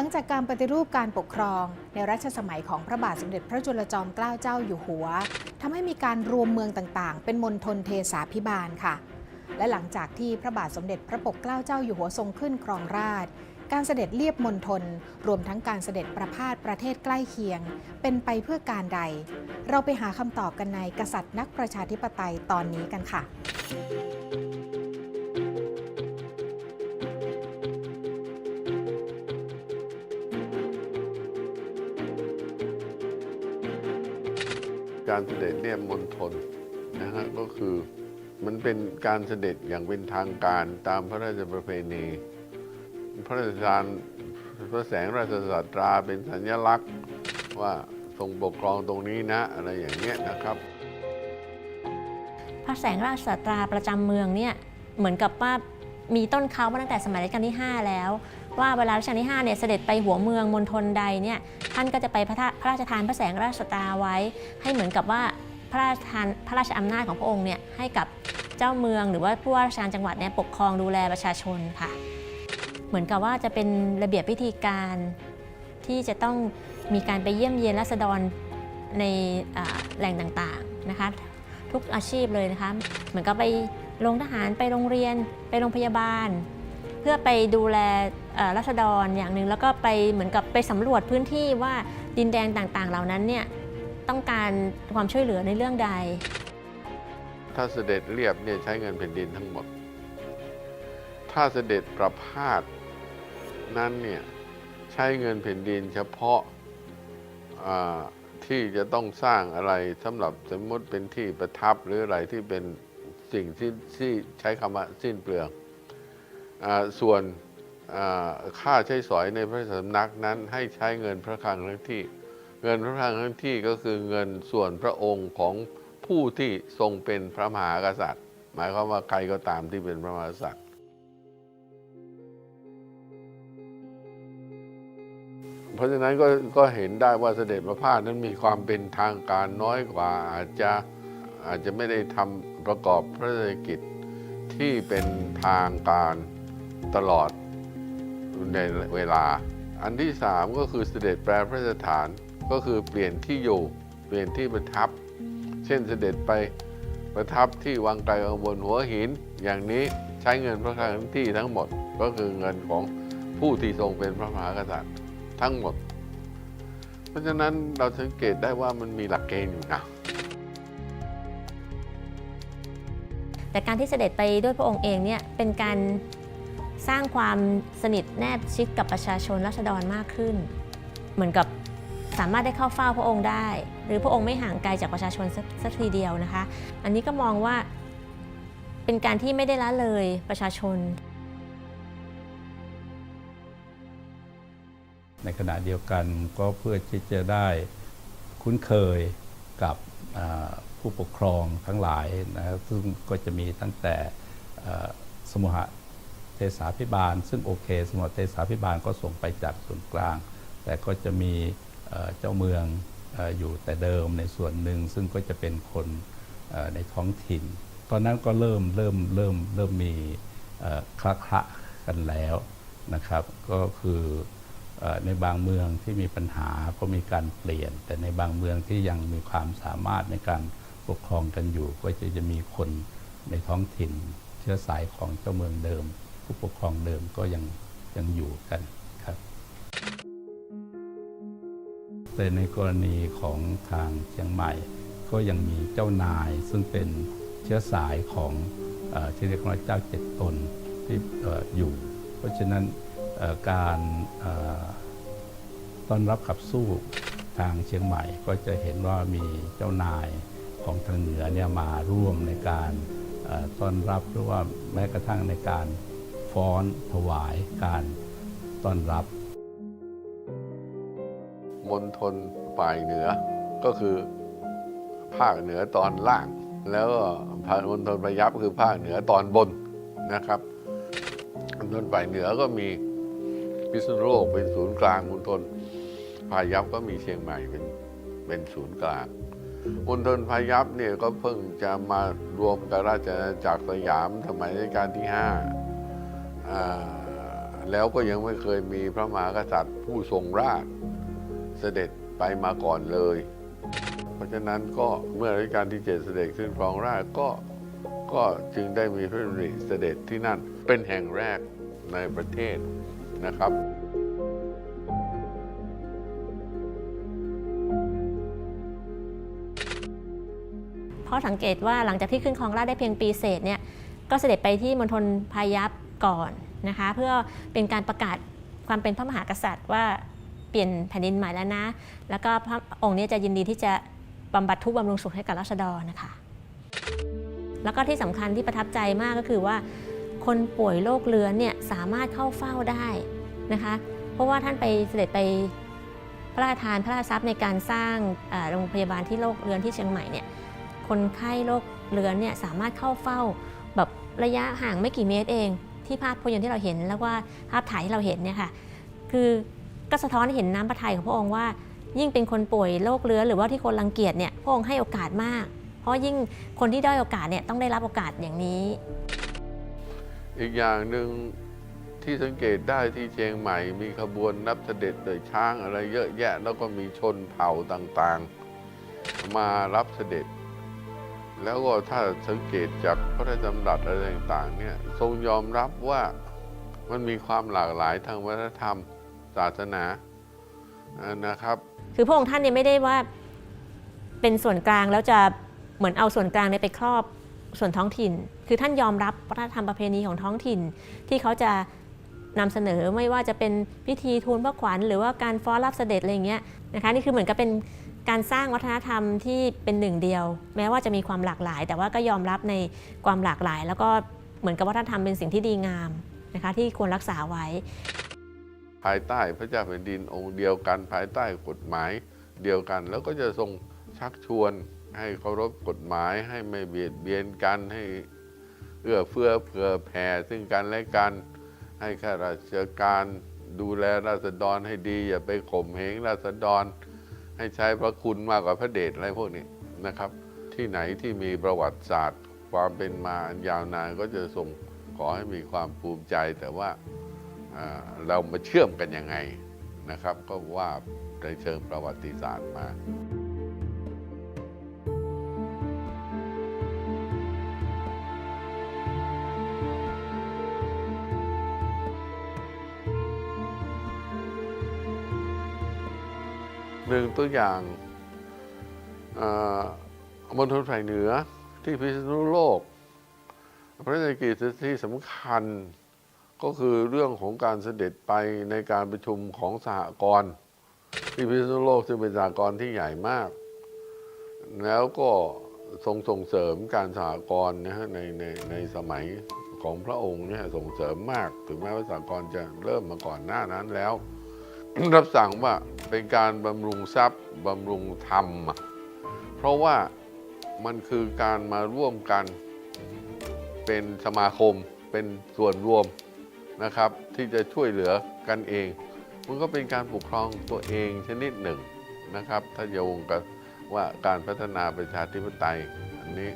ลังจากการปฏิรูปการปกครอง ในรัชสมัยของพระบาทสมเด็จพระจุลจอมเกล้าเจ้าอยู่หัวทำให้มีการรวมเมืองต่างๆ เป็นมณฑลเทสาพิบาลค่ะ และหลังจากที่พระบาทสมเด็จพระปกเกล้าเจ้าอยู่หัวทรงขึ้นครองราชการเสด็จเลียบมณฑลรวมทั้งการเสด็จประพาสประเทศใกล้เคียง เป็นไปเพื่อการใด เราไปหาคำตอบกันในกษัตริย์นักประชาธิปไตยตอนนี้กันค่ะ การเสด็จเลี่ยมมณฑลนะฮะก็คือมันเป็นการเสด็จอย่างเป็นทางการตามพระราชประเพณี พระราชทานพระแสงราชสัตราเป็นสัญลักษณ์ว่าทรงปกครองตรงนี้นะ อะไรอย่างเงี้ยนะครับ พระแสงราชสัตราประจำเมืองเนี่ยเหมือนกับว่ามีต้นเขามาตั้งแต่สมัยรัชกาลที่ 5 แล้ว ว่าเวลารัชกาลที่5เนี่ยเสด็จไปหัวเมืองมณฑลใดเนี่ยท่านก็จะไปพระพระราชทานพระแสงราชตราไว้ ให้เหมือนกับว่าพระราชทานพระราชอำนาจของพระองค์เนี่ยให้กับเจ้าเมืองหรือว่าผู้ว่าราชการจังหวัดเนี่ยปกครองดูแลประชาชนค่ะ เหมือนกับว่าจะเป็นระเบียบพิธีการที่จะต้องมีการไปเยี่ยมเยียนราษฎรในแหล่งต่างๆนะคะทุกอาชีพเลยนะคะเหมือนกับไปโรงทหารไปโรงเรียนไปโรงพยาบาล พื่อไปดูแลรัษฎรอย่างหนึ่งแล้วก็ไปเหมือนกับไปสำรวจพื้นที่ว่าดินแดงต่างๆ เหล่านั้นเนี่ยต้องการความช่วยเหลือในเรื่องใด ถ้าเสด็จเรียบเนี่ยใช้เงินแผ่นดินทั้งหมด ถ้าเสด็จประพาสนั้นเนี่ยใช้เงินแผ่นดินเฉพาะที่จะต้องสร้างอะไรสำหรับสมมติเป็นที่ประทับหรืออะไรที่เป็นสิ่งที่ที่ใช้คำว่าสิ้นเปลือง ส่วนค่าใช้สอยในพระสำนักนั้นให้ใช้เงินพระคลังทั้งที่ เงินพระคลังทั้งที่ก็คือเงินส่วนพระองค์ของผู้ที่ทรงเป็นพระมหากษัตริย์ หมายความว่าใครก็ตามที่เป็นพระมหากษัตริย์ เพราะฉะนั้นก็ก็เห็นได้ว่าเสด็จพระพาสนั้นมีความเป็นทางการน้อยกว่าอาจจะอาจจะไม่ได้ทำประกอบพระราชกิจที่เป็นทางการ ตลอดในเวลา อันที่สามก็คือเสด็จแปรพระราชฐานก็คือเปลี่ยนที่อยู่เปลี่ยนที่ประทับ เช่นเสด็จไปประทับที่วังไกลกังวลหัวหิน อย่างนี้ใช้เงินพระคลังที่ทั้งหมดก็คือเงินของผู้ที่ทรงเป็นพระมหากษัตริย์ทั้งหมด เพราะฉะนั้นเราสังเกตได้ว่ามันมีหลักเกณฑ์อยู่นะแต่การที่เสด็จไปด้วยพระองค์เองเนี่ยเป็นการ สร้างความสนิทแนบชิดกับประชาชนราษฎรมากขึ้น เหมือนกับสามารถได้เข้าเฝ้าพระองค์ได้ หรือพระองค์ไม่ห่างไกลจากประชาชนสักทีเดียวนะคะ อันนี้ก็มองว่าเป็นการที่ไม่ได้ละเลยประชาชน ในขณะเดียวกันก็เพื่อที่จะได้คุ้นเคยกับผู้ปกครองทั้งหลายนะครับซึ่งก็จะมีตั้งแต่สมุหะ เทศาพิบาล ซึ่งโอเคสมุหเทศาพิบาลก็ส่งไปจากส่วนกลาง แต่ก็จะมีเจ้าเมืองอยู่แต่เดิมในส่วนหนึ่งซึ่งก็จะเป็นคนในท้องถิ่น ตอนนั้นก็เริ่มเริ่มเริ่มเริ่มมีคละคละกันแล้วนะครับ ก็คืออในบางเมืองที่มีปัญหาก็มีการเปลี่ยน แต่ในบางเมืองที่ยังมีความสามารถในการปกครองกันอยู่ ก็จะจะมีคนในท้องถิ่นเชื้อสายของเจ้าเมืองเดิม ผู้ปกครองเดิมก็ยังยังอยู่กันครับ แต่ในกรณีของทางเชียงใหม่ ก็ยังมีเจ้านายซึ่งเป็นเชื้อสายของอที่เรียกว่าเจ้าเจ็ดตนที่อยู่ เพราะฉะนั้นการต้อนรับขับสู้ทางเชียงใหม่ก็จะเห็นว่ามีเจ้านายของทางเหนือเนี่ยมาร่วมในการต้อนรับหรือว่าแม้กระทั่งในการ ฟ้อนถวายการต้อนรับ มณฑลฝ่ายเหนือก็คือภาคเหนือตอนล่าง แล้วก็มณฑลพยัพคือภาคเหนือตอนบนนะครับมณฑลฝ่ายเหนือก็มีพิษณุโลกเป็นศูนย์กลางมณฑลพายัพก็มีเชียงใหม่เป็นเป็นศูนย์กลางมณฑลพายัพเนี่ยก็เพิ่งจะมารวมกับราชอาณาจักรสยามสมัยรัชกาลที่ห้า แล้วก็ยังไม่เคยมีพระมหากษัตริย์ผู้ทรงราชเสด็จไปมาก่อนเลย เพราะฉะนั้นก็เมื่อรัชกาลที่เจ็ดเสด็จขึ้นครองราชก็ก็จึงได้มีพระดำริเสด็จที่นั่นเป็นแห่งแรกในประเทศนะครับเพราะสังเกตว่าหลังจากที่ขึ้นครองราชได้เพียงปีเศษเนี่ยก็เสด็จไปที่มณฑลพายัพ ก่อนนะคะ เพื่อเป็นการประกาศความเป็นพระมหากษัตริย์ว่าเปลี่ยนแผ่นดินใหม่แล้วนะ แล้วก็พระองค์นี้จะยินดีที่จะบำบัดทุกบำรุงสุขให้กับราษฎรนะคะ แล้วก็ที่สำคัญที่ประทับใจมากก็คือว่า คนป่วยโรคเรื้อนเนี่ยสามารถเข้าเฝ้าได้นะคะ เพราะว่าท่านไปเสด็จไปพระราชทานพระราชทรัพย์ในการสร้างโรงพยาบาลที่โรคเรื้อนที่เชียงใหม่เนี่ย คนไข้โรคเรื้อนเนี่ยสามารถเข้าเฝ้าแบบระยะห่างไม่กี่เมตรเอง ที่ภาพพยนตร์ที่เราเห็น แล้วว่าภาพถ่ายที่เราเห็นเนี่ยค่ะคือก็สะท้อนให้เห็นน้ำพระทัยของพระองค์ว่า ยิ่งเป็นคนป่วยโรคเรื้อหรือว่าที่คนรังเกียจเนี่ยพระองค์ให้โอกาสมาก เพราะยิ่งคนที่ได้โอกาสเนี่ยต้องได้รับโอกาสอย่างนี้ อีกอย่างหนึ่งที่สังเกตได้ที่เชียงใหม่ มีขบวนนับเสด็จโดยช้างอะไรเยอะแยะ แล้วก็มีชนเผ่าต่างๆ มารับเสด็จ แล้วก็ถ้าสังเกตจากพระราชดำรัสอะไรต่างๆเนี่ยทรงยอมรับว่ามันมีความหลากหลายทางวัฒนธรรมศาสนานะครับ คือพระองค์ท่านเนี่ยไม่ได้ว่าเป็นส่วนกลางแล้วจะเหมือนเอาส่วนกลางเนี่ยไปครอบส่วนท้องถิ่น คือท่านยอมรับวัฒนธรรมประเพณีของท้องถิ่น ที่เขาจะนำเสนอไม่ว่าจะเป็นพิธีทูลพระขวัญ หรือว่าการฟ้อนรับเสด็จอะไรอย่างเงี้ยนะคะนี่คือเหมือนกับเป็น การสร้างวัฒนธรรมที่เป็นหนึ่งเดียว แม้ว่าจะมีความหลากหลาย แต่ว่าก็ยอมรับในความหลากหลาย แล้วก็เหมือนกับวัฒนธรรมเป็นสิ่งที่ดีงามนะคะที่ควรรักษาไว้ ภายใต้พระเจ้าแผ่นดินองค์เดียวกันภายใต้กฎหมายเดียวกัน แล้วก็จะทรงชักชวนให้เคารพกฎหมายให้ไม่เบียดเบียนกันให้เอื้อเฟื้อเผื่อแผ่ซึ่งกันและกันให้ข้าราชการดูแลราษฎรให้ดี อย่าไปข่มเหงราษฎร ให้ใช้พระคุณมากกว่าพระเดชอะไรพวกนี้นะครับ ที่ไหนที่มีประวัติศาสตร์ ความเป็นมาอันยาวนานก็จะส่งขอให้มีความภูมิใจแต่ว่าอ่าเรามาเชื่อมกันยังไงนะครับ ก็ว่าในเชิงประวัติศาสตร์มา หนึ่งตัวอย่างอ่อมณฑลฝ่ายเหนือที่พิษณุโลก พระราชกิจที่สำคัญก็คือเรื่องของการเสด็จไปในการประชุมของสหกรณ์ที่พิษณุโลกซึ่งเป็นสหกรณ์ที่ใหญ่มาก แล้วก็ทรงส่งเสริมการสหกรณ์นะฮะในในในสมัยของพระองค์เนี่ยส่งเสริมมาก ถึงแม้ว่าสหกรณ์จะเริ่มมาก่อนหน้านั้นแล้ว รับสั่งว่าเป็นการบำรุงทรัพย์บำรุงธรรม เพราะว่ามันคือการมาร่วมกันเป็นสมาคมเป็นส่วนรวมนะครับ ที่จะช่วยเหลือกันเอง มันก็เป็นการปกครองตัวเองชนิดหนึ่งนะครับ ถ้าโยงกับว่าการพัฒนาประชาธิปไตยอันนี้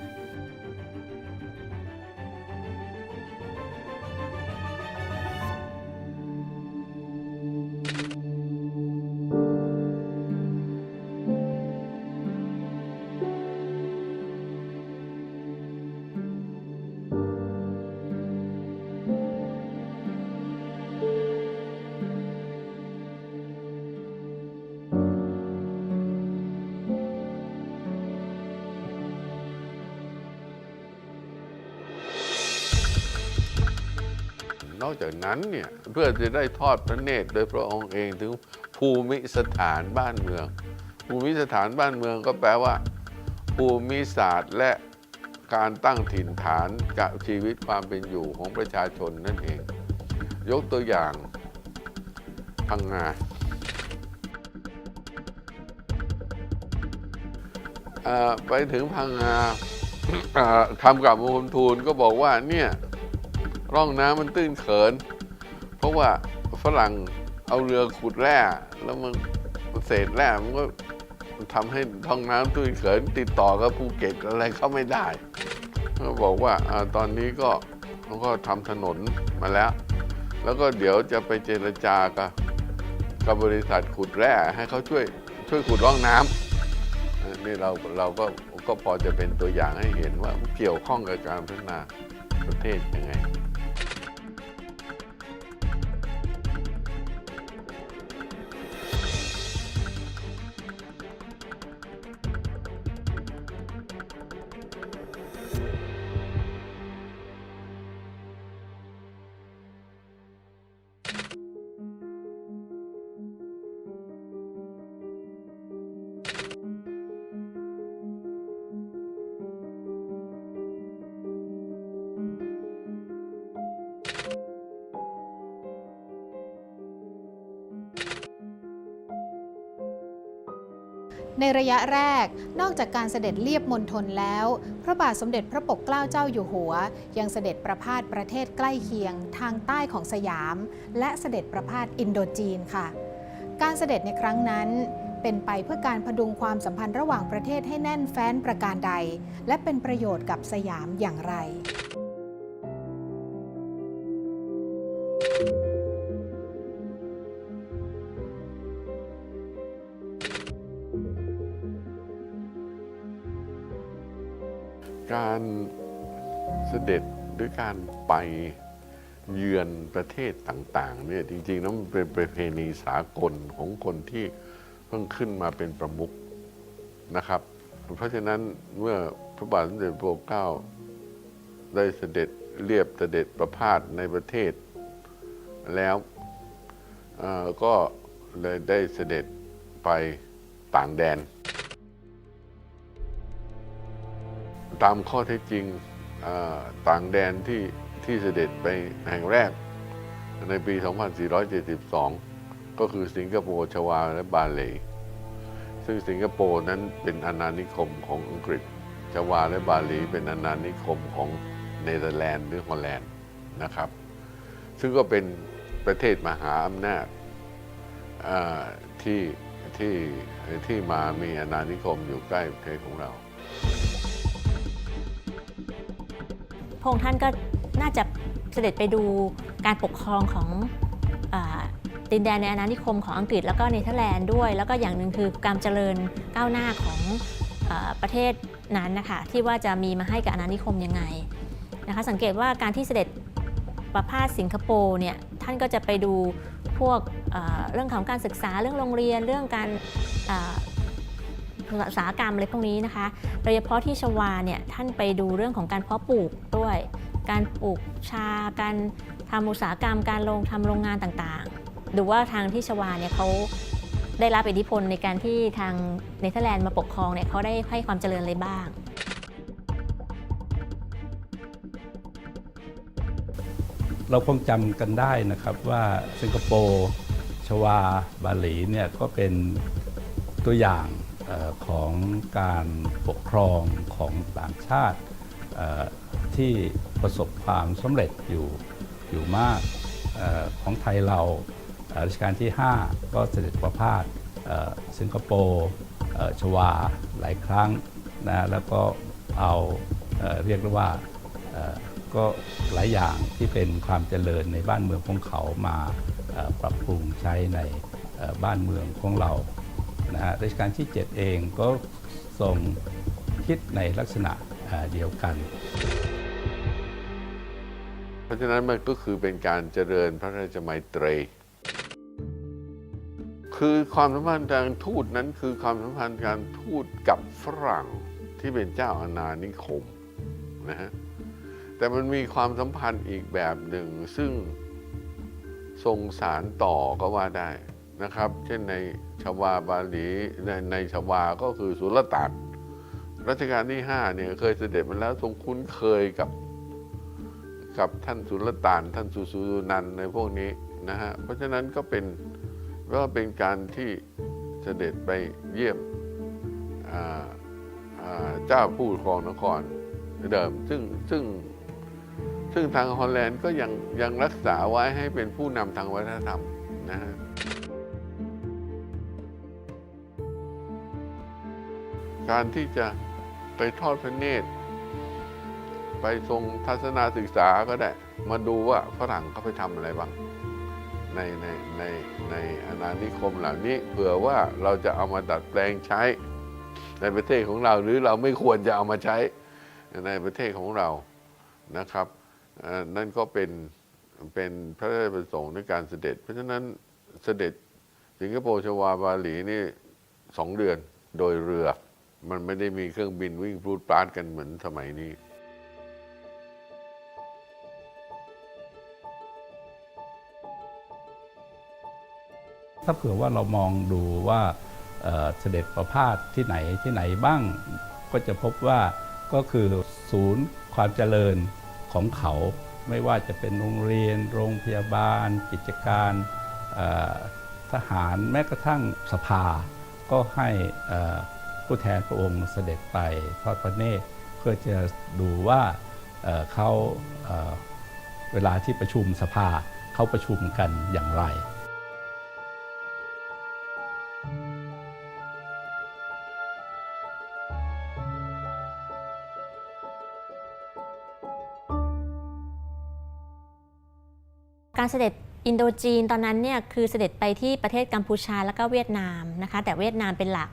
นอกจากนั้นเนี่ยเพื่อจะได้ทอดพระเนตรโดยพระองค์เองถึงภูมิสถานบ้านเมือง ภูมิสถานบ้านเมืองก็แปลว่า ภูมิศาสตร์และการตั้งถิ่นฐานกับชีวิตความเป็นอยู่ของประชาชนนั่นเอง ยกตัวอย่างพังงาไปถึงพังงาทำกับมงคลทูลก็บอกว่าเนี่ย ร่องน้ำมันตื้นเขิน เพราะว่าฝรั่งเอาเรือขุดแร่ แล้วมันเศษแร่มันก็ทำให้ท้องน้ำตื้นเขินติดต่อกับภูเก็ตอะไรเข้าไม่ได้ก็บอกว่าอตอนนี้ก็เขาก็ทำถนนมาแล้ว แล้วก็เดี๋ยวจะไปเจรจากับกับบริษัทขุดแร่ให้เขาช่วยช่วยขุดร่องน้ำนี่เราเราก็ก็พอจะเป็นตัวอย่างให้เห็นว่าเกี่ยวข้องกับการพัฒนาประเทศยังไง ในระยะแรก นอกจากการเสด็จเลียบมณฑลแล้ว พระบาทสมเด็จพระปกเกล้าเจ้าอยู่หัว ยังเสด็จประพาสประเทศใกล้เคียงทางใต้ของสยาม และเสด็จประพาสอินโดจีนค่ะ การเสด็จในครั้งนั้นเป็นไปเพื่อการพดุงความสัมพันธ์ระหว่างประเทศให้แน่นแฟ้นประการใด และเป็นประโยชน์กับสยามอย่างไร การเสด็จหรือการไปเยือนประเทศต่างๆเนี่ยจริงๆแล้วมันเป็นประเพณีสากลของคนที่เพิ่งขึ้นมาเป็นประมุขนะครับ เพราะฉะนั้นเมื่อพระบาทสมเด็จพระเกล้าได้เสด็จเรียบเสด็จประพาสในประเทศ แล้วก็เลยได้เสด็จไปต่างแดน ตามข้อเท็จจริงต่างแดนที่ที่เสด็จไปแห่งแรก ในปี 2472 ก็คือสิงคโปร์ชวาและบาเล ซึ่งสิงคโปร์นั้นเป็นอาณานิคมของอังกฤษ ชวาและบาลีเป็นอาณานิคมของเนเธอร์แลนด์หรือฮอลแลนด์นะครับ ซึ่งก็เป็นประเทศมหาอำนาจที่ที่ที่มามีอาณานิคมอยู่ใกล้ประเทศของเรา พระองค์ท่านก็น่าจะเสด็จไปดูการปกครองของอาดินแดนในอาณานิคมของอังกฤษแล้วก็เนเธอร์แลนด์ด้วย แล้วก็อย่างหนึ่งคือการเจริญก้าวหน้าของอประเทศนั้นนะคะที่ว่าจะมีมาให้กับอาณานิคมยังไงนะคะสังเกตว่าการที่เสด็จประพาสสิงคโปร์เนี่ยท่านก็จะไปดูพวกเรื่องของการศึกษาเรื่องโรงเรียนเรื่องการ อุตสาหกรรมอะไรพวกนี้นะคะโดยเฉพาะที่ชวาเนี่ยท่านไปดูเรื่องของการเพาะปลูกด้วย การปลูกชา การทำอุตสาหกรรม การลงทำโรงงานต่างๆ ดูว่าทางที่ชวาเนี่ยเขาได้รับอิทธิพลในการที่ทางเนเธอร์แลนด์มาปกครองเนี่ยเขาได้ให้ความเจริญอะไรบ้างเราคงจำกันได้นะครับว่าสิงคโปร์ ชวา บาหลีเนี่ยก็เป็นตัวอย่าง ของการปกครองของต่างชาติที่ประสบความสำเร็จอยู่อยู่มากออของไทยเรารัชกาลที่ 5 ก็เสด็จประพาสสิงคโปร์ชวาหลายครั้งนะแล้วก็เอาเอเรียกได้ว่าก็หลายอย่างที่เป็นความเจริญในบ้านเมืองของเขามาปรับปรุงใช้ในบ้านเมืองของเรา นะฮะรัชกาลที่ 7 เองก็ทรงคิดในลักษณะเดียวกัน เพราะฉะนั้นมันก็คือเป็นการเจริญพระราชมัยตรีคือความสัมพันธ์ทางทูตนั้นคือความสัมพันธ์การทูตกับฝรั่งที่เป็นเจ้าอาณานิคมนะฮะแต่มันมีความสัมพันธ์อีกแบบหนึ่ง ซึ่งทรงสารต่อก็ว่าได้นะครับ เช่นใน ชวาบาลีในในชวาก็คือสุลต่านรัชกาลที่5เนี่ยเคยเสด็จมาแล้วทรงคุ้นเคยกับกับท่านสุลต่าน ท่านสุสุนันในพวกนี้นะฮะเพราะฉะนั้นก็เป็นก็เป็นการที่เสด็จไปเยี่ยมเจ้าผู้ครองนครเดิมซึ่งซึ่งซึ่งทางฮอลแลนด์ก็ยังยังรักษาไว้ให้เป็นผู้นำทางวัฒนธรรมนะฮะ การที่จะไปทอดพระเนตร ไปทรงทัศนศึกษาก็ได้ มาดูว่าฝรั่งเขาไปทำอะไรบ้างในในในในอาณานิคมเหล่านี้เผื่อว่าเราจะเอามาดัดแปลงใช้ ในประเทศของเราหรือเราไม่ควรจะเอามาใช้ในประเทศของเรานะครับนั่นก็เป็นเป็นพระราชประสงค์ในการเสด็จ เพราะฉะนั้นเสด็จสิงคโปร์ชวาบาหลีนี่สองเดือนโดยเรือ มันไม่ได้มีเครื่องบินวิ่งพลูดปราดกันเหมือนสมัยนี้ ถ้าเผื่อว่าเรามองดูว่าเสด็จประพาสที่ไหนที่ไหนบ้าง ก็จะพบว่าก็คือศูนย์ความเจริญของเขา ไม่ว่าจะเป็นโรงเรียน โรงพยาบาล กิจการทหารแม้กระทั่งสภา ก็ให้อ่อ ผู้แทนพระองค์เสด็จไปทอดพระเนตรเพื่อจะดูว่าเขาเอ่อเวลาที่ประชุมสภาเขาประชุมกันอย่างไรการเสด็จอินโดจีนตอนนั้นเนี่ยคือเสด็จไปที่ประเทศกัมพูชาแล้วก็เวียดนามนะคะแต่เวียดนามเป็นหลัก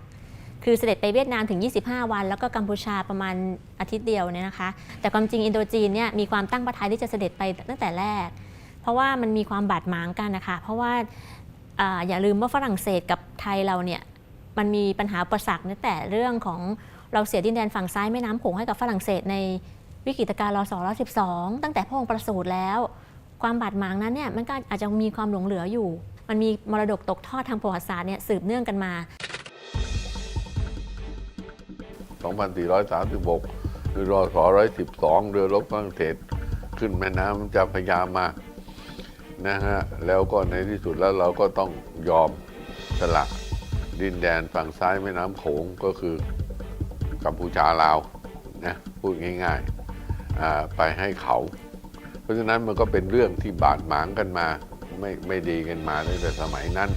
คือเสด็จไปเวียดนามถึง 25 วัน แล้วก็กัมพูชาประมาณอาทิตย์เดียวเนี่ยนะคะ แต่ความจริงอินโดจีนเนี่ยมีความตั้งประทัยที่จะเสด็จไปตั้งแต่แรก เพราะว่ามันมีความบาดหมางกันนะคะ เพราะว่าออย่าลืมว่าฝรั่งเศสกับไทยเราเนี่ยมันมีปัญหาประสักตั้งแต่เรื่องของเราเสียดินแดนฝั่งซ้ายแม่น้ำโขงให้กับฝรั่งเศสในวิกฤตการณ์รศ112ตั้งแต่พระองค์ประสูติแล้ว ความบาดหมางนั้นเนี่ยมันก็อาจจะมีความหลงเหลืออยู่ มันมีมรดกตกทอดทางประวัติศาสตร์เนี่ยสืบเนื่องกันมา 2436หรือรอสอ112 เรือรบฝรั่งเศสขึ้นแม่น้ำเจะพยามานะฮะแล้วก็ในที่สุดแล้วเราก็ต้องยอมสละดินแดนฝั่งซ้ายแม่น้ำโขงก็คือกัมพูชาลาวนะพูดง่ายๆไปให้เขา เพราะฉะนั้นมันก็เป็นเรื่องที่บาดหมางกันมาไม่ไม่ดีกันมาตั้งแต่สมัยนั้น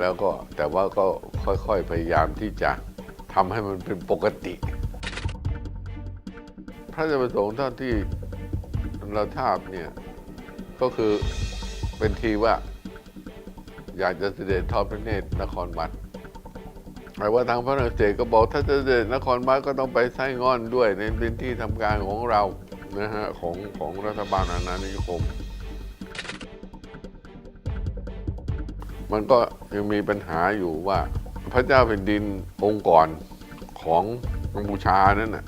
แล้วก็แต่ว่าก็ค่อยๆพยายามที่จะ ทำให้มันเป็นปกติ พระราชประสงค์ท่านที่เราทราบเนี่ยก็คือเป็นทีว่า อยากจะเสด็จทอดพระเนตรนครวัดแต่ว่าทางพระนครเศสก็บอกถ้าจะเสด็จนครวัดก็ต้องไปไส้งอนด้วยในพื้นที่ทำการของเรานะฮะของของรัฐบาลอาณานิคม มันก็ยังมีปัญหาอยู่ว่า พระเจ้าแผ่นดินองค์ก่อนของกัมพูชานั่นน่ะ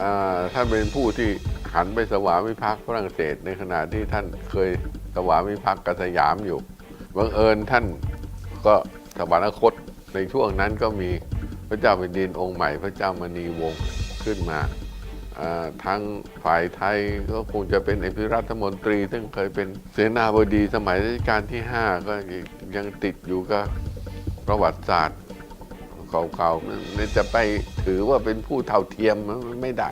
อ่าท่านเป็นผู้ที่หันไปสวามิภักดิ์ฝรั่งเศสในขณะที่ท่านเคยสวามิภักดิ์กับสยามอยู่บังเอิญท่านก็สวรรคตในช่วงนั้นก็มีพระเจ้าแผ่นดินองค์ใหม่ พระเจ้ามณีวงศ์ขึ้นมาอ่าทั้งฝ่ายไทยก็คงจะเป็นเอกรัฐมนตรี ซึ่งเคยเป็นเสนาบดีสมัยรัชกาลที่ 5 ก็ยังติดอยู่กับ ประวัติศาสตร์เก่าๆมันจะไปถือว่าเป็นผู้เท่าเทียมมันไม่ได้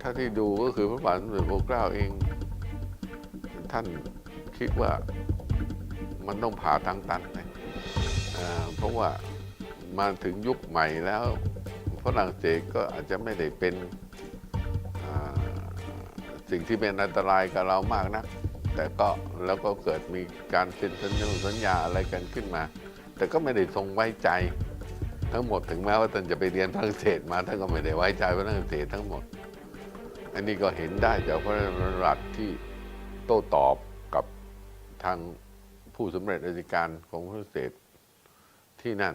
ถ้าที่ดูก็คือพระบาทสมเด็จพระเกล้าเอง ท่านคิดว่ามันต้องผ่าทางตันเลยเพราะว่ามาถึงยุคใหม่แล้วฝรั่งเศสก็อาจจะไม่ได้เป็นสิ่งที่เป็นอันตรายกับเรามากนัก แต่ก็แล้วก็เกิดมีการเซ็นสัญญาอะไรกันขึ้นมา แต่ก็ไม่ได้ทรงไว้ใจ ทั้งหมดถึงแม้ว่าท่านจะไปเรียนฝรั่งเศสมาท่านก็ไม่ได้ไว้ใจฝรั่งเศสทั้งหมด อันนี้ก็เห็นได้จากพระราชดำรัสที่โต้ตอบกับทางผู้สำเร็จราชการของฝรั่งเศสที่นั่น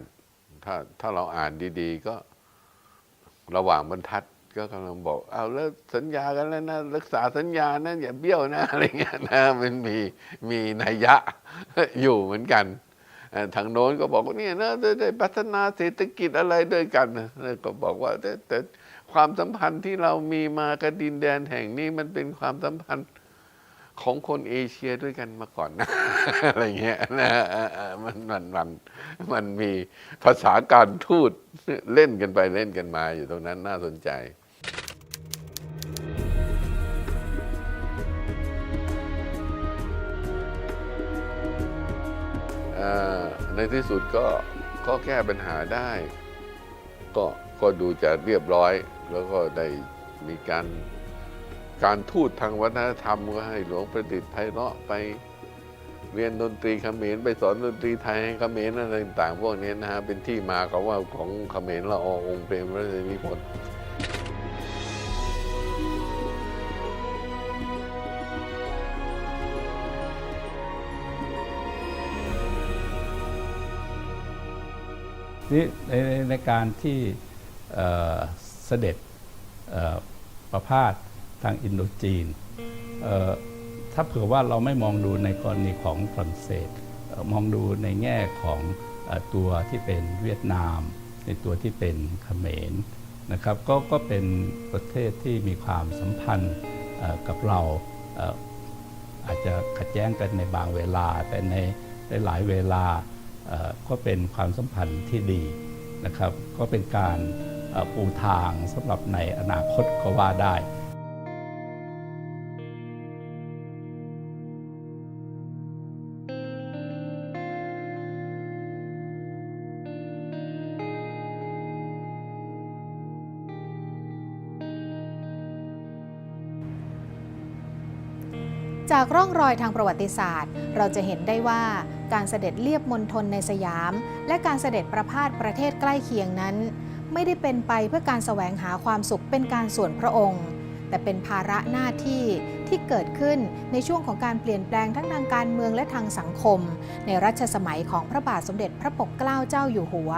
ถ้าถ้าเราอ่านดี ๆ ก็ระหว่างบรรทัด ก็กำลังบอกเอาแล้วสัญญากันแล้วนะรักษาสัญญานะอย่าเบี้ยวนะอะไรเงี้ยนะมันมีมีนัยยะอยู่เหมือนกันทางโน้นก็บอกว่าเนี่ยนะได้พัฒนาเศรษฐกิจอะไรด้วยกันก็บอกว่าแต่ความสัมพันธ์ที่เรามีมากับดินแดนแห่งนี้มันเป็นความสัมพันธ์ของคนเอเชียด้วยกันมาก่อนนะอะไรเงี้ยนะมันมันมันมันมีภาษาการทูตเล่นกันไปเล่นกันมาอยู่ตรงนั้นน่าสนใจ ในที่สุดก็ก็แก้ปัญหาได้ ก็ก็ดูจะเรียบร้อย แล้วก็ได้มีการการทูตทางวัฒนธรรมก็ให้หลวงประดิษฐ์ไพเราะไปเรียนดนตรีเขมรไปสอนดนตรีไทยให้เขมรอะไรต่างๆพวกนี้นะฮะเป็นที่มาของว่าของเขมรละอองค์เปรมพระราชนิพนธ์ นี่ในในในการที่เสด็จประพาสทางอินโดจีน ถ้าเผื่อว่าเราไม่มองดูในกรณีของฝรั่งเศส มองดูในแง่ของอตัวที่เป็นเวียดนาม ในตัวที่เป็นเขมรนะครับก็ก็เป็นประเทศที่มีความสัมพันธ์กับเราอาจจะขัดแย้งกันในบางเวลา แต่ในหลายเวลา ก็เป็นความสัมพันธ์ที่ดีนะครับ ก็เป็นการปูทางสำหรับในอนาคตก็ว่าได้จากร่องรอยทางประวัติศาสตร์ เราจะเห็นได้ว่า การเสด็จเลียบมณฑลในสยาม และการเสด็จประพาสประเทศใกล้เคียงนั้น ไม่ได้เป็นไปเพื่อการแสวงหาความสุขเป็นการส่วนพระองค์ แต่เป็นภาระหน้าที่ที่เกิดขึ้นในช่วงของการเปลี่ยนแปลงทั้งทางการเมืองและทางสังคม ในรัชสมัยของพระบาทสมเด็จพระปกเกล้าเจ้าอยู่หัว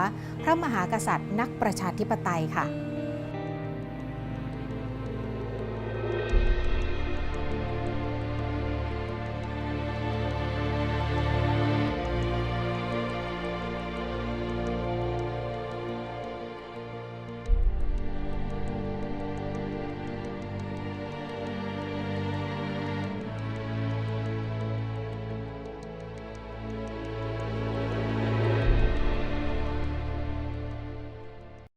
พระมหากษัตริย์นักประชาธิปไตยค่ะ